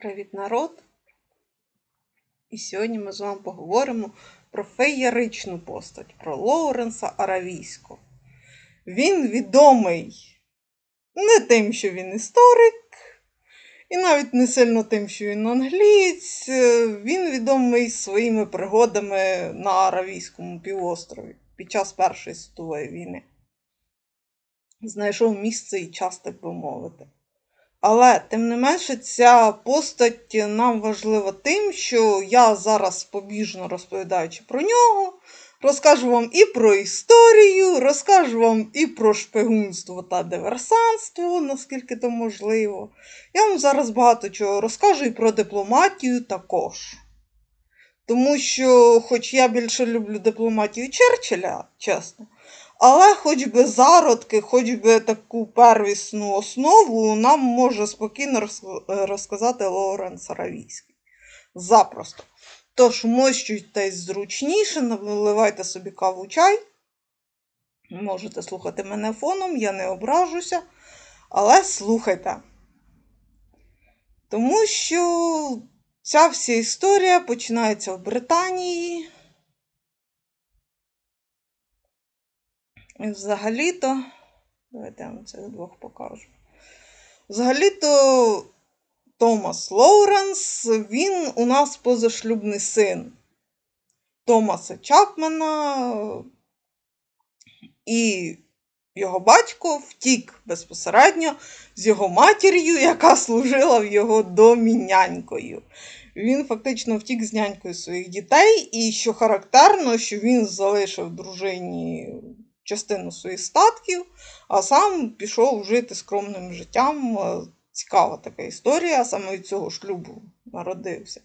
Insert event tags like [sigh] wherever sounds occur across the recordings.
Привіт, народ! І сьогодні ми з вами поговоримо про феєричну постать, про Лоуренса Аравійського. Він відомий не тим, що він історик, і навіть не сильно тим, що він англієць. Він відомий своїми пригодами на Аравійському півострові під час Першої світової війни. Знайшов місце і час, так би мовити. Але, тим не менше, ця постать нам важлива тим, що я зараз побіжно розповідаючи про нього, розкажу вам і про історію, розкажу вам і про шпигунство та диверсантство, наскільки то можливо. Я вам зараз багато чого розкажу і про дипломатію також. Тому що, хоч я більше люблю дипломатію Черчилля, чесно, але хоч би зародки, хоч би таку первісну основу нам може спокійно розказати Лоуренс Аравійський. Запросто. Тож, мощуйтесь зручніше, наливайте собі каву чай. Можете слухати мене фоном, я не ображуся, але слухайте. Тому що ця вся історія починається в Британії. Взагалі-то, давайте я вам цих двох покажу. Взагалі-то Томас Лоуренс, він у нас позашлюбний син Томаса Чапмена, і його батько втік безпосередньо з його матір'ю, яка служила в його домі нянькою. Він фактично втік з нянькою своїх дітей, і що характерно, що він залишив дружині частину своїх статків, а сам пішов жити скромним життям. Цікава така історія, саме від цього шлюбу народився.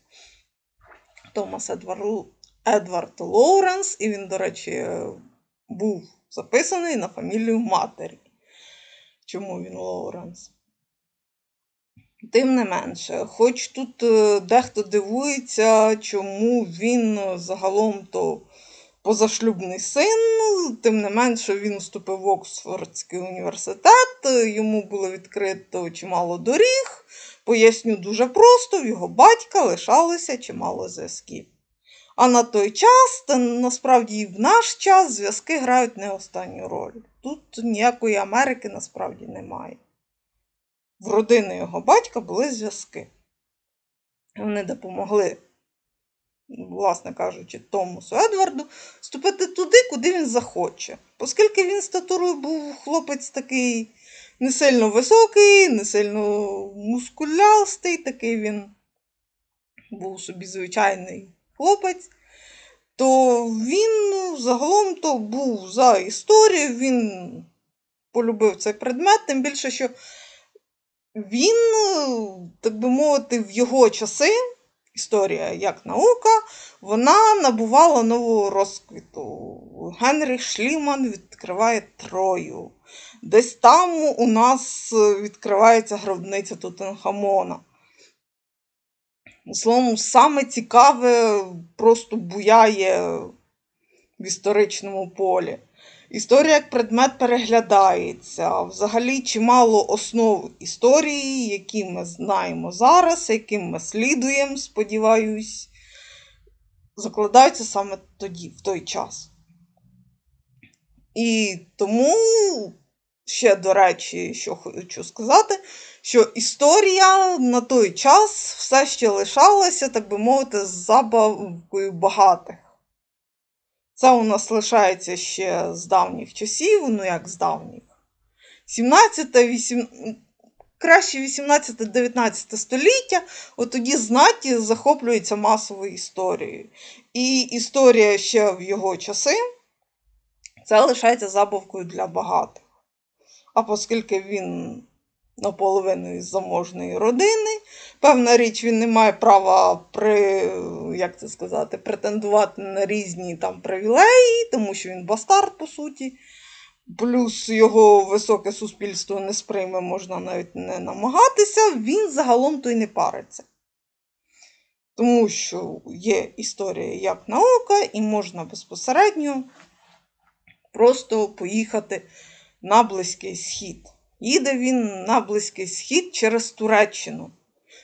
Томас Едвард, Едвард Лоуренс, і він, до речі, був записаний на фамілію матері. Чому він Лоуренс? Тим не менше, хоч тут дехто дивується, чому він загалом то позашлюбний син, тим не менше він вступив в Оксфордський університет, йому було відкрито чимало доріг. Поясню дуже просто, в його батька лишалося чимало зв'язків. А на той час, та насправді і в наш час, зв'язки грають не останню роль. Тут ніякої Америки насправді немає. В родини його батька були зв'язки. Вони допомогли власне кажучи, Томасу Едварду, вступити туди, куди він захоче. Оскільки він статурою був хлопець такий не сильно високий, не сильно мускулястий, такий він був собі звичайний хлопець, то він ну, загалом то був за історію, він полюбив цей предмет, тим більше, що він, так би мовити, в його часи історія як наука, вона набувала нового розквіту. Генріх Шліман відкриває Трою. Десь там у нас відкривається гробниця Тутенхамона. Словом, саме цікаве просто буяє в історичному полі. Історія як предмет переглядається. Взагалі чимало основ історії, які ми знаємо зараз, яким ми слідуємо, сподіваюсь, закладаються саме тоді, в той час. І тому, ще, до речі, що хочу сказати, що історія на той час все ще лишалася, так би мовити, з забавкою багатих. Це у нас лишається ще з давніх часів, ну як з давніх. 17, 8, краще 18-19 століття, от тоді знаті захоплюється масовою історією. І історія ще в його часи це лишається забавкою для багатих. А оскільки він наполовину із заможної родини. Певна річ, він не має права при, як це сказати, претендувати на різні там привілеї, тому що він бастард, по суті. Плюс його високе суспільство не сприйме, можна навіть не намагатися, він загалом то й не париться. Тому що є історія як наука, і можна безпосередньо просто поїхати на Близький Схід. Їде він на Близький Схід через Туреччину.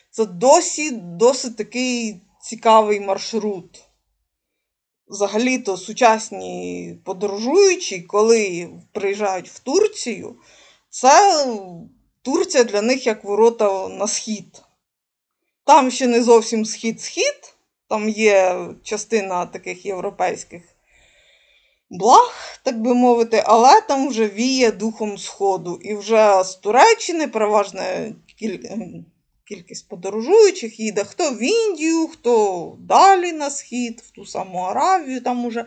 Це досі досить такий цікавий маршрут. Взагалі-то сучасні подорожуючі, коли приїжджають в Турцію, це Турція для них як ворота на схід. Там ще не зовсім схід-схід, там є частина таких європейських благ, так би мовити, але там вже віє духом Сходу. І вже з Туреччини переважна ем, кількість подорожуючих їде хто в Індію, хто далі на схід, в ту саму Аравію, там уже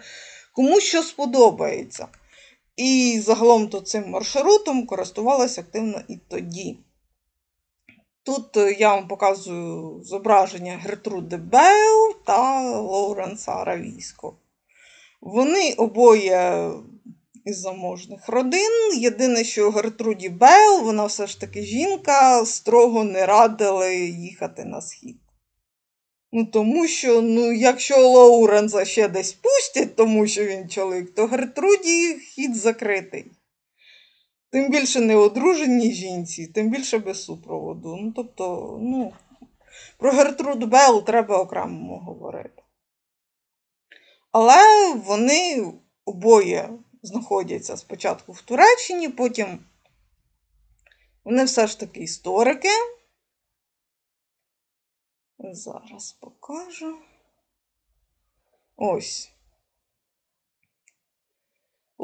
кому що сподобається. І загалом то цим маршрутом користувалася активно і тоді. Тут е, я вам показую зображення Гертруди Бейл та Лоуренса Аравійського. Вони обоє із заможних родин. Єдине, що Гертруді Бейл, вона все ж таки жінка, строго не радили їхати на схід. Ну, тому що, ну, якщо Лоуренса ще десь пустять, тому що він чоловік, то Гертруді хід закритий. Тим більше не одруженій жінці, тим більше без супроводу. Ну, тобто, ну, про Гертруд Белл треба окремо говорити. Але вони обоє знаходяться спочатку в Туреччині, потім вони все ж таки історики. Зараз покажу. Ось.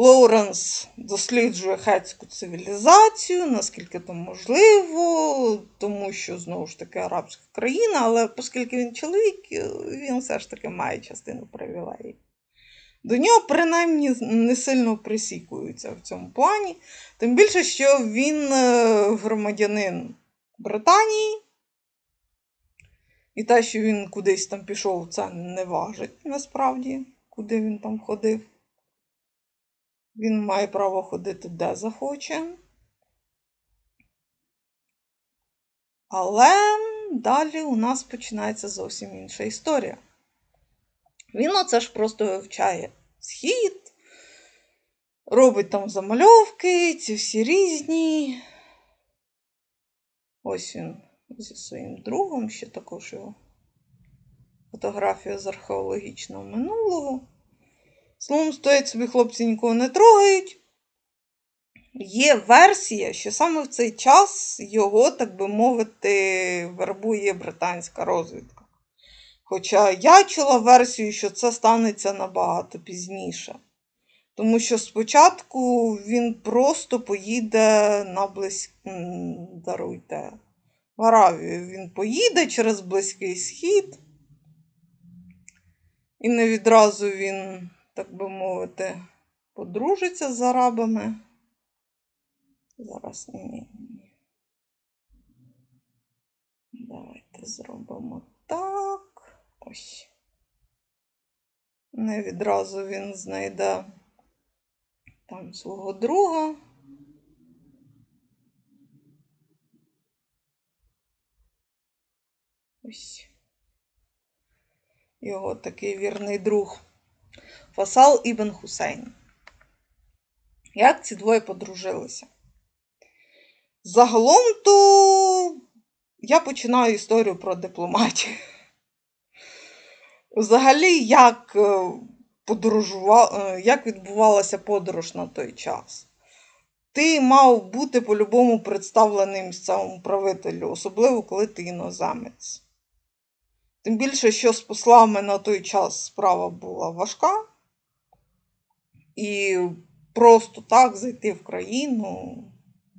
Лоуренс досліджує хетську цивілізацію, наскільки то можливо, тому що, знову ж таки, арабська країна, але оскільки він чоловік, він все ж таки має частину привілеїв. До нього, принаймні, не сильно присікуються в цьому плані. Тим більше, що він е, громадянин Британії, і те, що він кудись там пішов, це не важить насправді, куди він там ходив. Він має право ходити де захоче. Але далі у нас починається зовсім інша історія. Він оце ж просто вивчає схід, робить там замальовки, ці всі різні. Ось він зі своїм другом, ще також його фотографія з археологічного минулого. Словом, стоять собі хлопці нікого не трогають. Є версія, що саме в цей час його, так би мовити, вербує британська розвідка. Хоча я чула версію, що це станеться набагато пізніше. Тому що спочатку він просто поїде на близь... даруйте, в Аравію. Він поїде через Близький Схід. І не відразу він так би мовити, подружиться з арабами. Зараз ні. Давайте зробимо так. Ось. Не відразу він знайде там свого друга. Ось. Його такий вірний друг. Фасал Ібн Хусейн. Як ці двоє подружилися? Загалом то я починаю історію про дипломатію. Взагалі, як подорожував, як відбувалася подорож на той час? Ти мав бути по-любому представлений місцевому правителю, особливо коли ти іноземець. Тим більше, що з послами на той час справа була важка. І просто так зайти в країну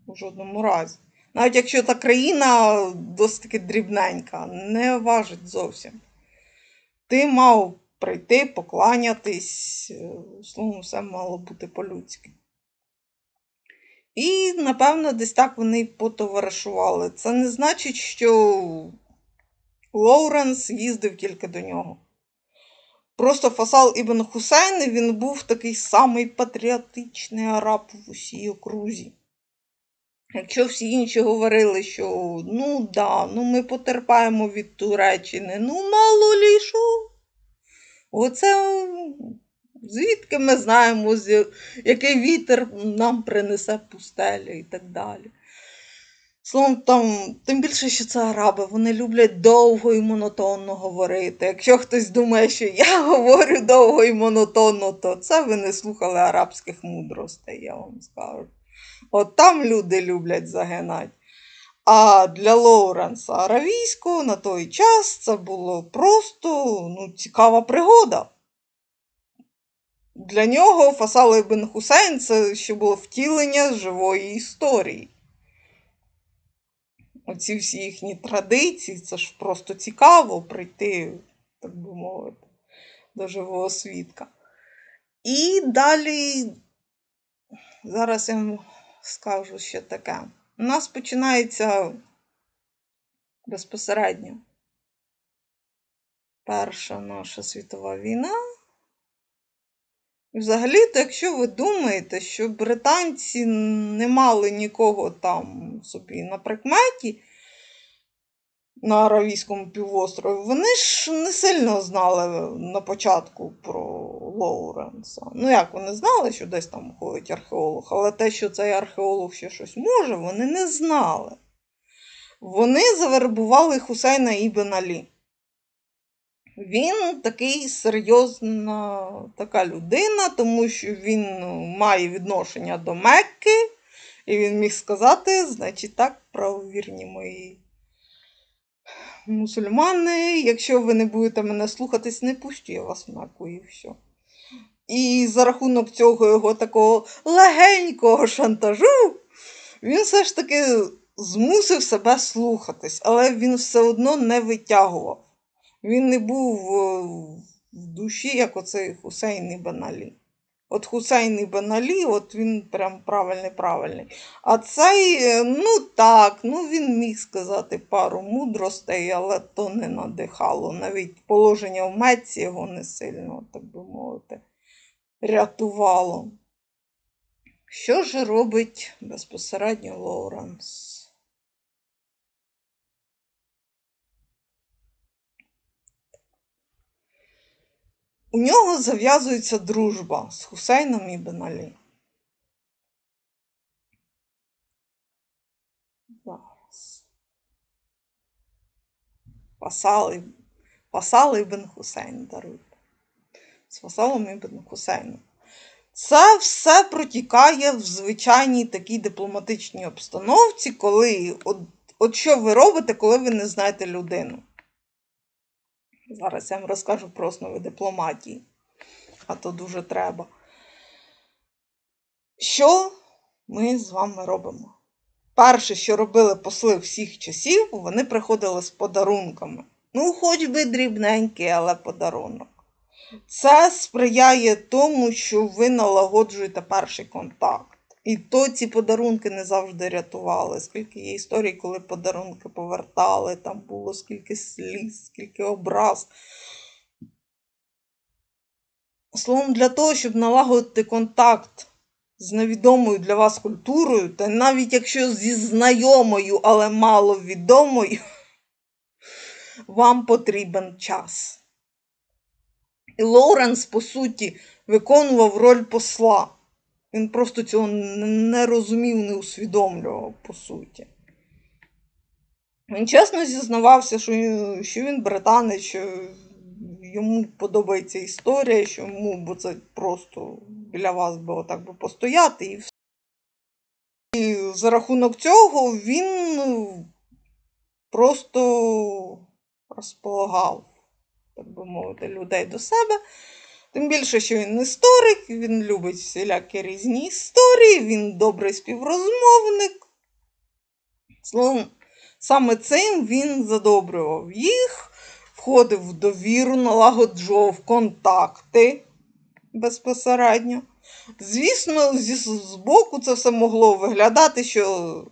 у жодному разі. Навіть якщо та країна досить таки дрібненька, не важить зовсім. Ти мав прийти, покланятись, словом, все мало бути по-людськи. І, напевно, десь так вони потоваришували. Це не значить, що Лоуренс їздив тільки до нього. Просто Фасал Ібн Хусейн він був такий самий патріотичний араб в усій окрузі. Якщо всі інші говорили, що ну да, ну ми потерпаємо від Туреччини, ну мало лі що. Оце звідки ми знаємо, який вітер нам принесе пустелю і так далі. Словом, там, тим більше, що це араби, вони люблять довго і монотонно говорити. Якщо хтось думає, що я [laughs] говорю довго і монотонно, то це ви не слухали арабських мудростей, я вам скажу. От там люди люблять загинати. А для Лоуренса Аравійського на той час це було просто ну, цікава пригода. Для нього Фасал Ібн Хусейн це ще було втілення живої історії. Оці всі їхні традиції, це ж просто цікаво прийти, так би мовити, до живого свідка. І далі, зараз я вам скажу ще таке. У нас починається безпосередньо Перша наша світова війна. І взагалі-то, якщо ви думаєте, що британці не мали нікого там собі на прикметі на Аравійському півострові, вони ж не сильно знали на початку про Лоуренса. Ну, як вони знали, що десь там ходить археолог, але те, що цей археолог ще щось може, вони не знали. Вони завербували Хусейна Ібн Алі. Він такий серйозна така людина, тому що він ну, має відношення до Мекки, і він міг сказати, значить, так, правовірні мої мусульмани, якщо ви не будете мене слухатись, не пущу я вас в і все. І за рахунок цього його такого легенького шантажу, він все ж таки змусив себе слухатись, але він все одно не витягував. Він не був е, в душі, як оцей Хусейн Ібн Алі. От Хусейн Ібн Алі, от він прям правильний, правильний. А цей, е, ну так, ну він міг сказати пару мудростей, але то не надихало. Навіть положення в Меці його не сильно, так би мовити, рятувало. Що ж робить безпосередньо Лоуренс? У нього зав'язується дружба з Хусейном Ібн Алі. Зараз. Фасал, Іб- Фасал Ібн Хусейн даруйте. З Фасалом Ібн Хусейном. Це все протікає в звичайній такій дипломатичній обстановці, коли от, от що ви робите, коли ви не знаєте людину. Зараз я вам розкажу про основи дипломатії, а то дуже треба. Що ми з вами робимо? Перше, що робили посли всіх часів, вони приходили з подарунками. Ну, хоч би дрібненький, але подарунок. Це сприяє тому, що ви налагоджуєте перший контакт. І то ці подарунки не завжди рятували. Скільки є історій, коли подарунки повертали, там було скільки сліз, скільки образ. Словом, для того, щоб налагодити контакт з невідомою для вас культурою, та навіть якщо зі знайомою, але маловідомою, [laughs] вам потрібен час. І Лоуренс, по суті, виконував роль посла. Він просто цього не розумів, не усвідомлював, по суті. Він чесно зізнавався, що що він британець, що йому подобається історія, що йому бо це просто біля вас би отак би постояти і все. І за рахунок цього він ну, просто розполагав, так би мовити, людей до себе. Тим більше, що він історик, він любить всілякі різні історії, він добрий співрозмовник. Словом, саме цим він задобрював їх, входив в довіру, налагоджував контакти безпосередньо. Звісно, зі збоку це все могло виглядати, що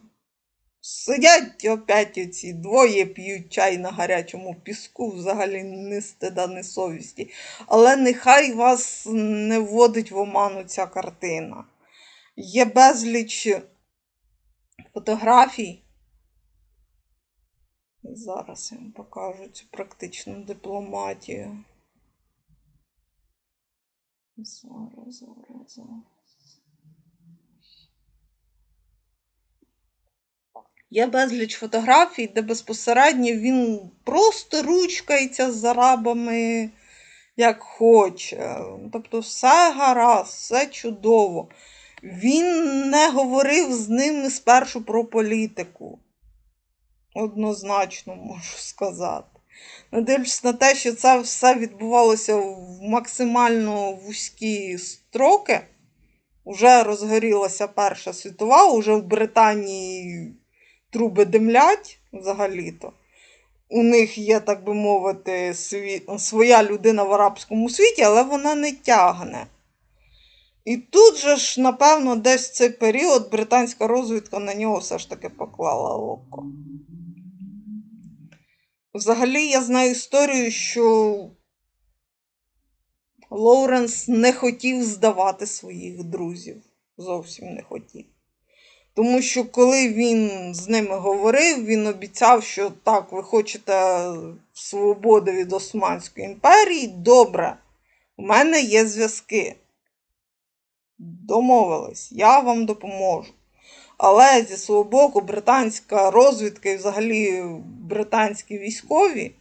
сидять опять оці двоє п'ють чай на гарячому піску, взагалі не стида, не совісті. Але нехай вас не вводить в оману ця картина. Є безліч фотографій. Зараз я вам покажу цю практичну дипломатію. Зараз, зараз, зараз. Є безліч фотографій, де безпосередньо він просто ручкається з арабами як хоче. Тобто, все гаразд, все чудово. Він не говорив з ними спершу про політику. Однозначно можу сказати. Не дивлячись на те, що це все відбувалося в максимально вузькі строки. Уже розгорілася Перша світова, уже в Британії труби димлять взагалі-то. У них є, так би мовити, сві... своя людина в арабському світі, але вона не тягне. І тут же ж, напевно, десь в цей період британська розвідка на нього все ж таки поклала око. Взагалі, я знаю історію, що Лоуренс не хотів здавати своїх друзів. Зовсім не хотів. Тому що коли він з ними говорив, він обіцяв, що так, ви хочете свободи від Османської імперії. Добре, у мене є зв'язки. Домовились, я вам допоможу. Але зі свого боку, британська розвідка і взагалі британські військові.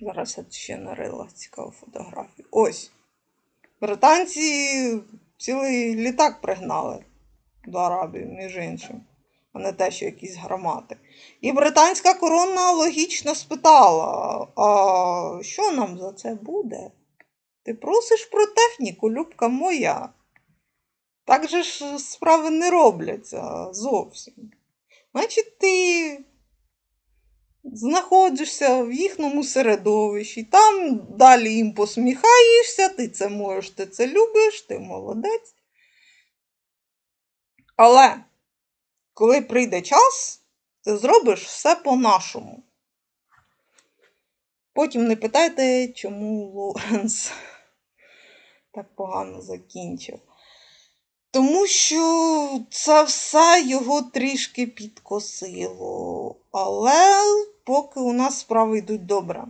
Зараз я ще нарила цікаву фотографію. Ось. Британці цілий літак пригнали до Арабії, між іншим, а не те, що якісь громади. І британська корона логічно спитала: а що нам за це буде? Ти просиш про техніку, любка моя. Так же ж справи не робляться зовсім. Значить, ти знаходишся в їхньому середовищі, там далі їм посміхаєшся, ти це можеш, ти це любиш, ти молодець. Але коли прийде час, ти зробиш все по-нашому. Потім не питайте, чому Лоренс так погано закінчив. Тому що це все його трішки підкосило. Але поки у нас справи йдуть добре.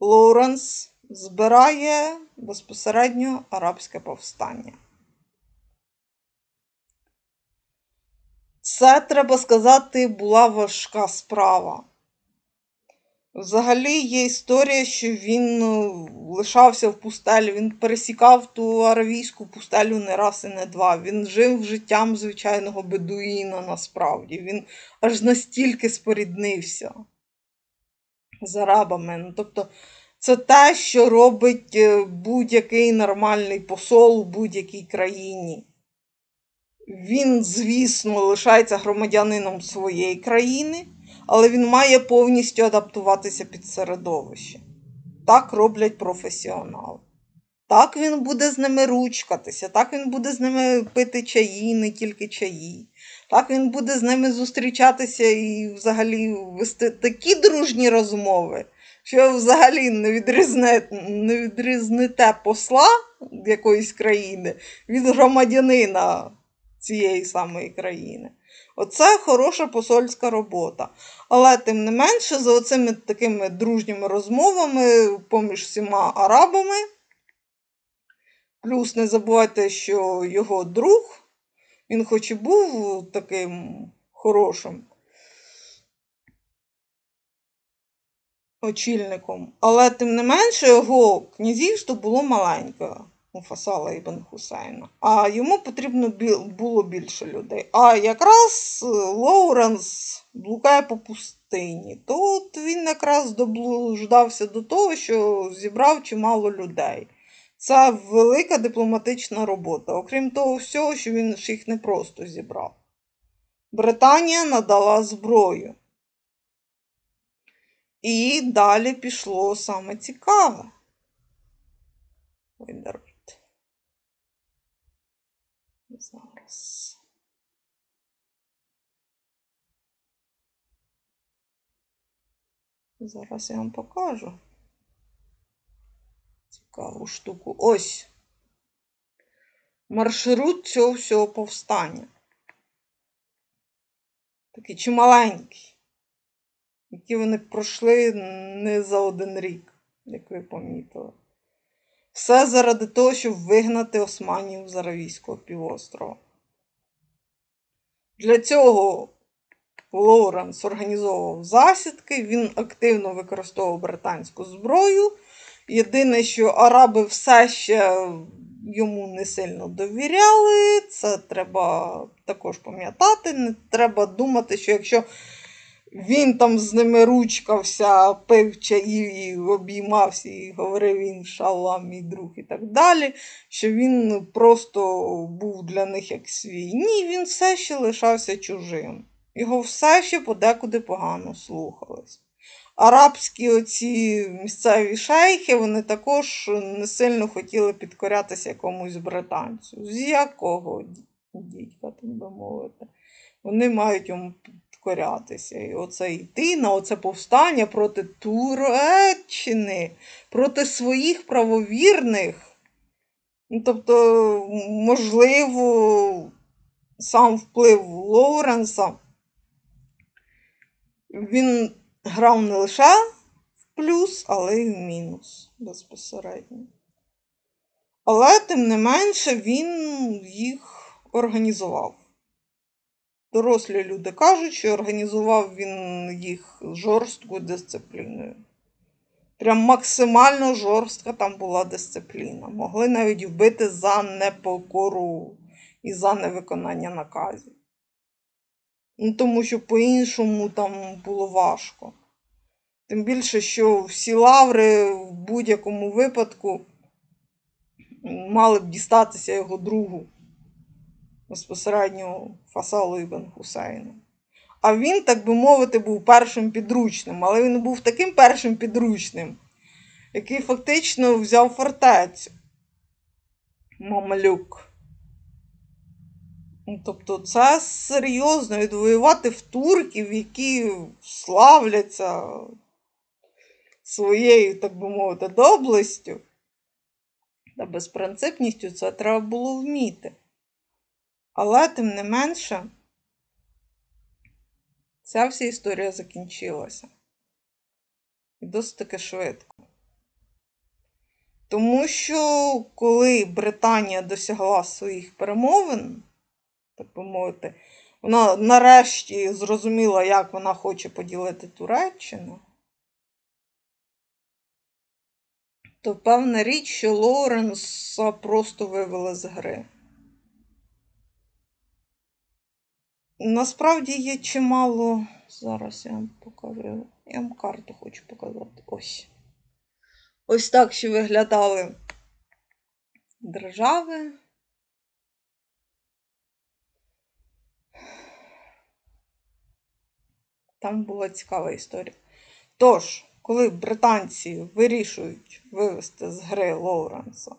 Лоуренс збирає безпосередньо арабське повстання. Це, треба сказати, була важка справа. Взагалі є історія, що він ну, лишався в пустелі, він пересікав ту аравійську пустелю не раз і не два. Він жив життям звичайного бедуїна насправді. Він аж настільки споріднився з арабами. Ну, тобто, це те, що робить е, будь-який нормальний посол у будь-якій країні. Він, звісно, лишається громадянином своєї країни але він має повністю адаптуватися під середовище. Так роблять професіонали. Так він буде з ними ручкатися, так він буде з ними пити чаї, не тільки чаї. Так він буде з ними зустрічатися і взагалі вести такі дружні розмови, що взагалі не відрізне, не відрізнете посла якоїсь країни від громадянина цієї самої країни. Оце хороша посольська робота. Але, тим не менше, за оцими такими дружніми розмовами поміж всіма арабами. Плюс не забувайте, що його друг, він хоч і був таким хорошим очільником, але тим не менше його князівство було маленьке у Фасала Ібн Хусейна, а йому потрібно було більше людей. А якраз Лоуренс блукає по пустині. Тут він якраз доблуждався до того, що зібрав чимало людей. Це велика дипломатична робота, окрім того всього, що він ж їх не просто зібрав. Британія надала зброю. І далі пішло саме цікаве. Зараз. Зараз я вам покажу цікаву штуку. Ось маршрут цього всього повстання. Такий чималенький, які вони пройшли не за один рік, як ви помітили. Все заради того, щоб вигнати османів з Аравійського півострова. Для цього Лоуренс організовував засідки, він активно використовував британську зброю. Єдине, що араби все ще йому не сильно довіряли. Це треба також пам'ятати. Не треба думати, що якщо він там з ними ручкався, пив чаї, обіймався і говорив іншалла, мій друг і так далі, що він просто був для них як свій. Ні, він все ще лишався чужим. Його все ще подекуди погано слухались. Арабські оці місцеві шейхи, вони також не сильно хотіли підкорятися якомусь британцю. З якого дідька, так би мовити. Вони мають йому підкорятися. І оце йти на оце повстання проти Туреччини, проти своїх правовірних. Ну, тобто, можливо, сам вплив Лоуренса він грав не лише в плюс, але й в мінус безпосередньо. Але, тим не менше, він їх організував. Дорослі люди кажуть, що організував він їх жорсткою дисципліною. Прям максимально жорстка там була дисципліна. Могли навіть вбити за непокору і за невиконання наказів. Ну, тому що по-іншому там було важко. Тим більше, що всі лаври в будь-якому випадку мали б дістатися його другу, безпосередньо Фасалу Ібн Хусейну. А він, так би мовити, був першим підручним, але він був таким першим підручним, який фактично взяв фортецю Мамалюк. Ну, Тобто це серйозно відвоювати в турків, які славляться своєю, так би мовити, доблестю та безпринципністю, це треба було вміти. Але, тим не менше, ця вся історія закінчилася. І досить таки швидко. Тому що, коли Британія досягла своїх перемовин, так би мовити, вона нарешті зрозуміла, як вона хоче поділити Туреччину, то певна річ, що Лоуренса просто вивели з гри. Насправді є чимало. Зараз я вам покажу. Я вам карту хочу показати. Ось. Ось так ще виглядали держави. Там була цікава історія. Тож, коли британці вирішують вивести з гри Лоуренса,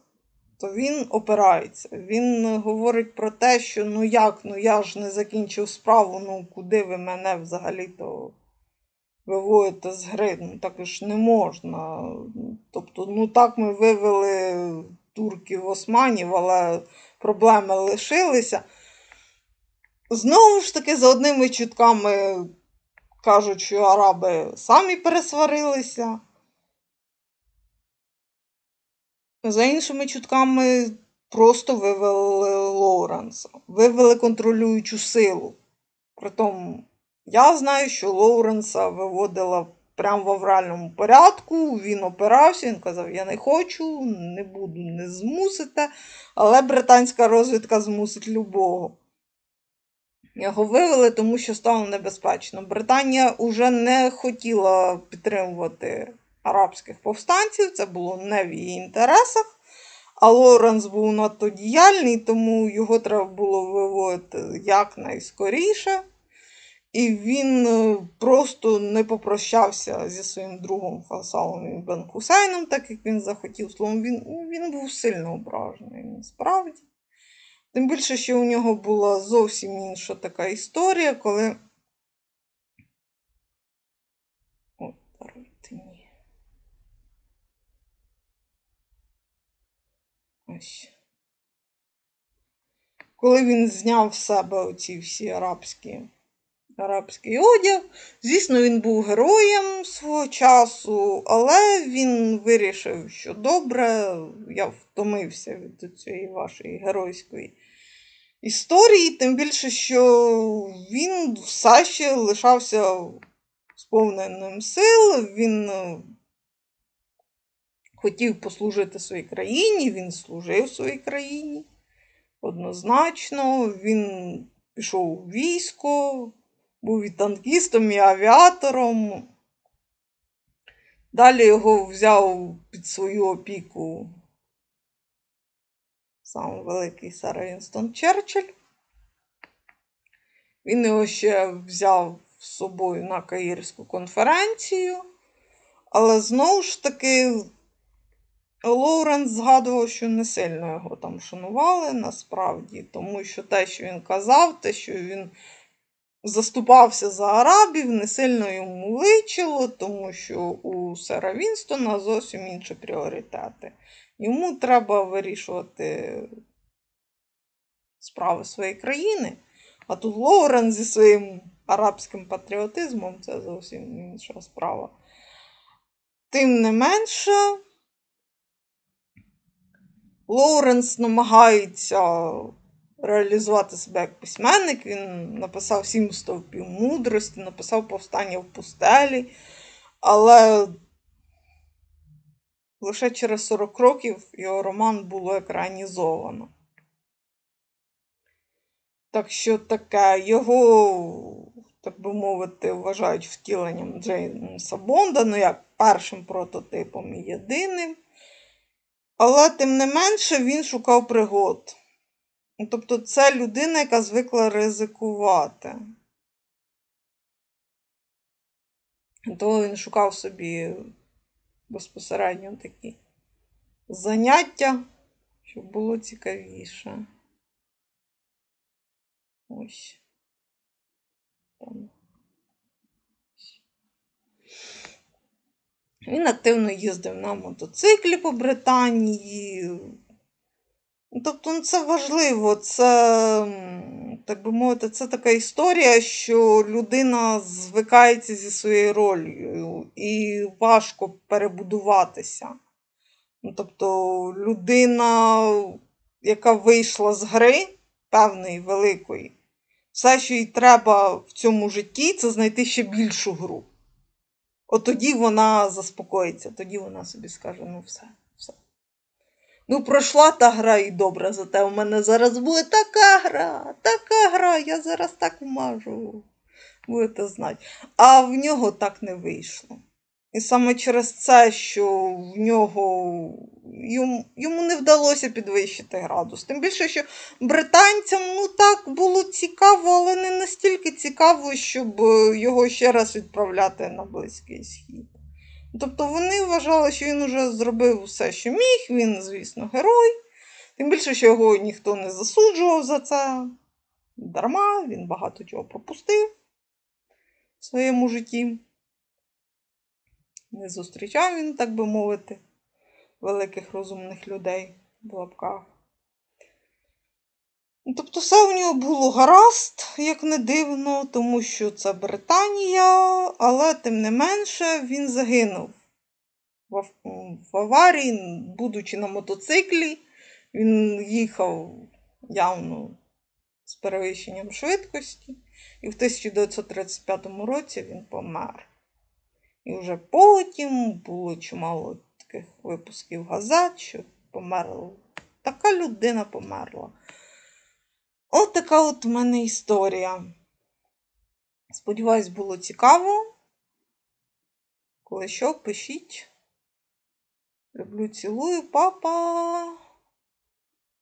то він опирається. Він говорить про те, що ну як, ну я ж не закінчив справу, ну куди ви мене взагалі-то виводите з гри? Ну так ж не можна. Тобто, ну так ми вивели турків османів, але проблеми лишилися. Знову ж таки, за одними чутками кажуть, що араби самі пересварилися. За іншими чутками, просто вивели Лоуренса, вивели контролюючу силу. Притом, я знаю, що Лоуренса виводила прямо в авральному порядку, він опирався, він казав, я не хочу, не буду, не змусите, але британська розвідка змусить любого. Його вивели, тому що стало небезпечно. Британія вже не хотіла підтримувати арабських повстанців, це було не в її інтересах. А Лоренс був надто діяльний, тому його треба було виводити якнайскоріше. І він просто не попрощався зі своїм другом Фасалом Бен Хусейном, так як він захотів. Словом, він, він був сильно ображений насправді. Тим більше, що у нього була зовсім інша така історія, коли. О, даруйте ні. Ось. Коли він зняв з себе оці всі арабські, арабський одяг, звісно, він був героєм свого часу, але він вирішив, що добре, я втомився від цієї вашої геройської історії, тим більше, що він все ще лишався сповненим сил, він хотів послужити своїй країні, він служив своїй країні. Однозначно, він пішов у військо, був і танкістом, і авіатором. Далі його взяв під свою опіку сам великий сер Вінстон Черчилль. Він його ще взяв з собою на Каїрську конференцію, але знову ж таки Лоуренс згадував, що не сильно його там шанували насправді, тому що те, що він казав, те, що він заступався за арабів, не сильно йому личило, тому що у Сера Вінстона зовсім інші пріоритети. Йому треба вирішувати справи своєї країни, а тут Лоурен зі своїм арабським патріотизмом це зовсім інша справа. Тим не менше, Лоуренс намагається реалізувати себе як письменник. Він написав сім стовпів мудрості, написав повстання в пустелі, але лише через 40 років його роман було екранізовано. Так що таке його, так би мовити, вважають втіленням Джеймса Бонда, ну як першим прототипом і єдиним. Але, тим не менше, він шукав пригод. Тобто, це людина, яка звикла ризикувати. Того він шукав собі безпосередньо такі заняття, щоб було цікавіше. Ось. Там. Він активно їздив на мотоциклі по Британії. Тобто, ну, це важливо, це, так би мовити, це така історія, що людина звикається зі своєю ролью і важко перебудуватися. Ну, Тобто, людина, яка вийшла з гри певної великої, все, що їй треба в цьому житті, це знайти ще більшу гру. От тоді вона заспокоїться, тоді вона собі скаже: ну все, все. Ну, пройшла та гра і добре, зате у мене зараз буде така гра, така гра, я зараз так вмажу. Будете знати. А в нього так не вийшло. І саме через це, що в нього йому, йому не вдалося підвищити градус. Тим більше, що британцям ну так було цікаво, але не настільки цікаво, щоб його ще раз відправляти на Близький Схід. Тобто вони вважали, що він уже зробив все, що міг, він, звісно, герой. Тим більше, що його ніхто не засуджував за це. Дарма, він багато чого пропустив в своєму житті. Не зустрічав він, так би мовити, великих розумних людей в лапках. Ну, Тобто, все у нього було гаразд, як не дивно, тому що це Британія, але тим не менше він загинув в, в аварії, будучи на мотоциклі, він їхав явно з перевищенням швидкості, і в 1935 році він помер. І вже потім було чимало таких випусків газет, що померла. Така людина померла. От така от у мене історія. Сподіваюсь, було цікаво. Коли що, пишіть. Люблю, цілую, папа!